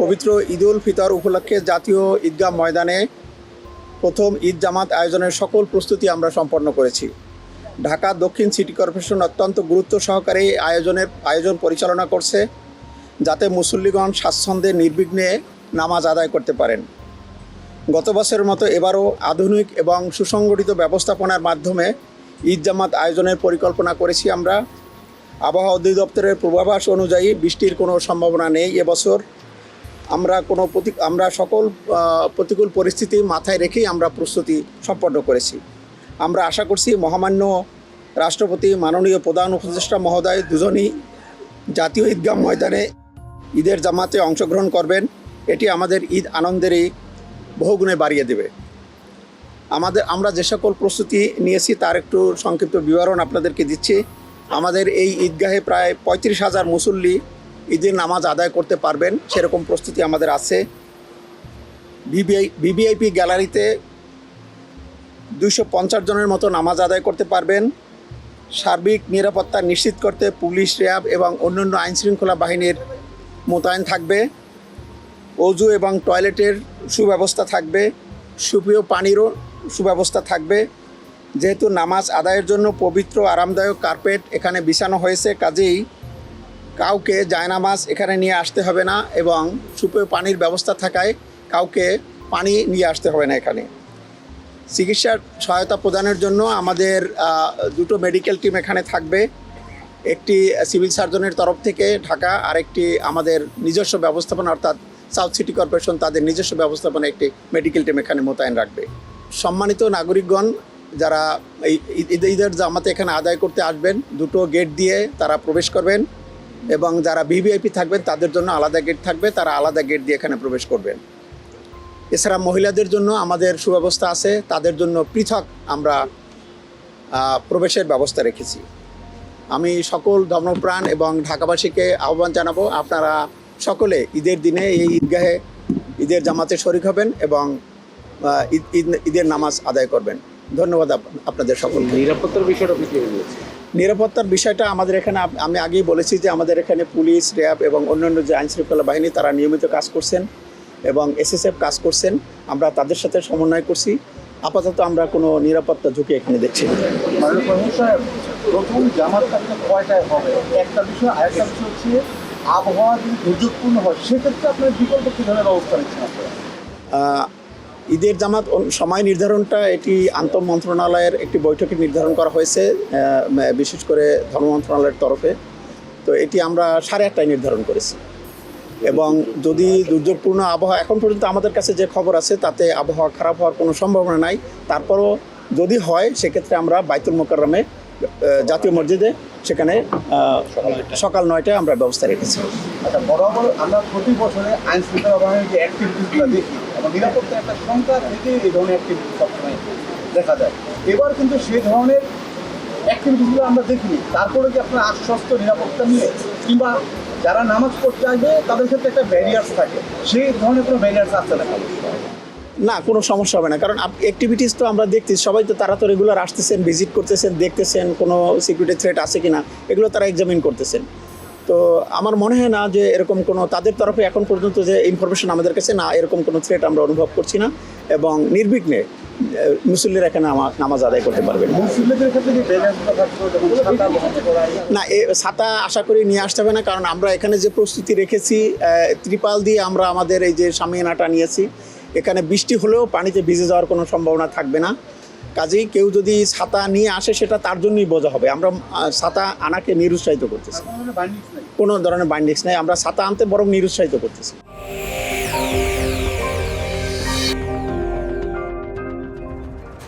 পবিত্র ঈদুল ফিতর উপলক্ষে জাতীয় ঈদগাহ ময়দানে প্রথম ঈদ জামাত আয়োজনের সকল প্রস্তুতি আমরা সম্পন্ন করেছি। ঢাকা দক্ষিণ সিটি কর্পোরেশন অত্যন্ত গুরুত্ব সহকারে আয়োজনের, আয়োজন পরিচালনা করছে যাতে মুসল্লিগণ স্বাচ্ছন্দ্যে নির্বিঘ্নে নামাজ আদায় করতে পারেন। গত বছরের মতো এবারও আধুনিক এবং সুসংগঠিত ব্যবস্থাপনার মাধ্যমে ঈদ জামাত আয়োজনের পরিকল্পনা করেছি আমরা। আবহাওয়া অধিদপ্তরের পূর্বাভাস অনুযায়ী বৃষ্টির কোনো সম্ভাবনা নেই এবছর আমরা কোনো প্রতি, আমরা সকল প্রতিকূল পরিস্থিতি মাথায় রেখেই আমরা প্রস্তুতি সম্পন্ন করেছি। আমরা আশা করছি মহামান্য রাষ্ট্রপতি, মাননীয় প্রধান উপদেষ্টা মহোদয় দুজনই জাতীয় ঈদগাহ ময়দানে ঈদের জামাতে অংশগ্রহণ করবেন। এটি আমাদের ঈদ আনন্দেরই বহুগুণে বাড়িয়ে দেবে। আমাদের, আমরা যে সকল প্রস্তুতি নিয়েছি তার একটু সংক্ষিপ্ত বিবরণ আপনাদেরকে দিচ্ছি। আমাদের এই ঈদগাহে প্রায় পঁয়ত্রিশ হাজার মুসল্লি ঈদের নামাজ আদায় করতে পারবেন, সেরকম প্রস্তুতি আমাদের আছে। বিবিআই বিবিআইপি গ্যালারিতে দুইশো পঞ্চাশ জনের মতো নামাজ আদায় করতে পারবেন। সার্বিক নিরাপত্তা নিশ্চিত করতে পুলিশ, র্যাব এবং অন্যান্য আইনশৃঙ্খলা বাহিনীর মোতায়েন থাকবে। অজু এবং টয়লেটের সুব্যবস্থা থাকবে। সুপেয় পানিরও সুব্যবস্থা থাকবে। যেহেতু নামাজ আদায়ের জন্য পবিত্র, আরামদায়ক কার্পেট এখানে বিছানো হয়েছে, কাজেই কাউকে জায়নামাজ এখানে নিয়ে আসতে হবে না এবং সুপেয় পানির ব্যবস্থা থাকায় কাউকে পানি নিয়ে আসতে হবে না এখানে। চিকিৎসার সহায়তা প্রদানের জন্য আমাদের দুটো মেডিকেল টিম এখানে থাকবে। একটি সিভিল সার্জনের তরফ থেকে ঢাকা, আরেকটি আমাদের নিজস্ব ব্যবস্থাপনা অর্থাৎ সাউথ সিটি কর্পোরেশন তাদের নিজস্ব ব্যবস্থাপনা একটি মেডিকেল টিম এখানে মোতায়েন রাখবে। সম্মানিত নাগরিকগণ, যারা এই ঈদ- ঈদ- ঈদের জামাতে এখানে আদায় করতে আসবেন, দুটো গেট দিয়ে তারা প্রবেশ করবেন। এবং যারা ভিভিআইপি থাকবেন, তাদের জন্য আলাদা গেট থাকবে, তারা আলাদা গেট দিয়ে এখানে প্রবেশ করবেন। এছাড়া মহিলাদের জন্য আমাদের সুব্যবস্থা আছে, তাদের জন্য পৃথক আমরা প্রবেশের ব্যবস্থা রেখেছি। আমি সকল ধর্মপ্রাণ এবং ঢাকাবাসীকে আহ্বান জানাব, আপনারা সকলে ঈদের দিনে এই ঈদগাহে ঈদের জামাতে শরিক হবেন এবং ঈদ, ঈদ- ঈদের নামাজ আদায় করবেন। ধন্যবাদ আপ- আপনাদের সকলকে। নিরাপত্তার বিষয়টা নিরাপত্তার বিষয়টা আমাদের এখানে আমি আগেই বলেছি যে আমাদের এখানে পুলিশ র্যাব এবং অন্যান্য যে আইন শৃঙ্খলা বাহিনী তারা নিয়মিত কাজ করছেন এবং এসএসএফ কাজ করছেন। আমরা তাদের সাথে সমন্বয় করছি। আপাতত আমরা কোনো নিরাপত্তা ঝুঁকি এখানে দেখছি প্রথম জামাত কাজটা কয়টায় হবে? একটা বিষয় আরেকটা বিষয় হচ্ছে আবহাওয়া যদি দুর্যোগপূর্ণ হয় সেক্ষেত্রে আপনার বিকল্প কী ধরনের ব্যবস্থা নিচ্ছেন আপনারা? ঈদের জামাত সময় নির্ধারণটা এটি আন্তঃ মন্ত্রণালয়ের একটি বৈঠকে নির্ধারণ করা হয়েছে বিশেষ করে ধর্ম মন্ত্রণালয়ের তরফে। তো এটি আমরা সাড়ে আটটায় নির্ধারণ করেছি। এবং যদি দুর্যোগপূর্ণ আবহাওয়া এখন পর্যন্ত আমাদের কাছে যে খবর আছে তাতে আবহাওয়া খারাপ হওয়ার কোনো সম্ভাবনা নাই। তারপরও যদি হয় সেক্ষেত্রে আমরা বাইতুল মোকাররমে আহ, জাতীয় মসজিদে সেখানে সকাল নয়টায় আমরা ব্যবস্থা রেখেছি। আচ্ছা বরাবর আমরা প্রতি বছরে আইন দেখি এবং নিরাপত্তা একটা সংখ্যা এই ধরনের সবসময় দেখা যায়। এবার কিন্তু সেই ধরনের আমরা দেখিনি। তারপরে কি আপনার নিরাপত্তা নিয়ে কিংবা যারা নামাজ পড়তে আসবে, তাদের ক্ষেত্রে একটা ব্যারিয়ার্স থাকে। সেই ধরনের কোনো ব্যারিয়ার্স আছে না না কোনো সমস্যা হবে না। কারণ অ্যাক্টিভিটিস তো আমরা দেখতেছি সবাই তো তারা তো রেগুলার আসতেছেন ভিজিট করতেছেন দেখতেছেন কোনো সিকিউরিটি থ্রেট আছে কি না এগুলো তারা এক্সামিন করতেছেন। তো আমার মনে হয় না যে এরকম কোনো তাদের তরফে এখন পর্যন্ত যে ইনফরমেশন আমাদের কাছে না এরকম কোনো থ্রেট আমরা অনুভব করছি না এবং নির্বিঘ্নে মুসল্লিরা এখানে নামাজ আদায় করতে পারবেন না। এ ছাতা আশা করি নিয়ে আসতে হবে না কারণ আমরা এখানে যে প্রস্তুতি রেখেছি ত্রিপাল দিয়ে আমরা আমাদের এই যে সামিয়ানাটা নিয়েছি এখানে বৃষ্টি হলেও পানিতে ভিজে যাওয়ার কোনো সম্ভাবনা থাকবে না। কাজেই কেউ যদি ছাতা নিয়ে আসে, সেটা তার জন্যই বোঝা হবে। আমরা ছাতা আনাকে নিরুৎসাহিত করতেছি। কোনো ধরনের বাইন্ডিক্স নেই। আমরা ছাতা আনতে বরং নিরুৎসাহিত করতেছি।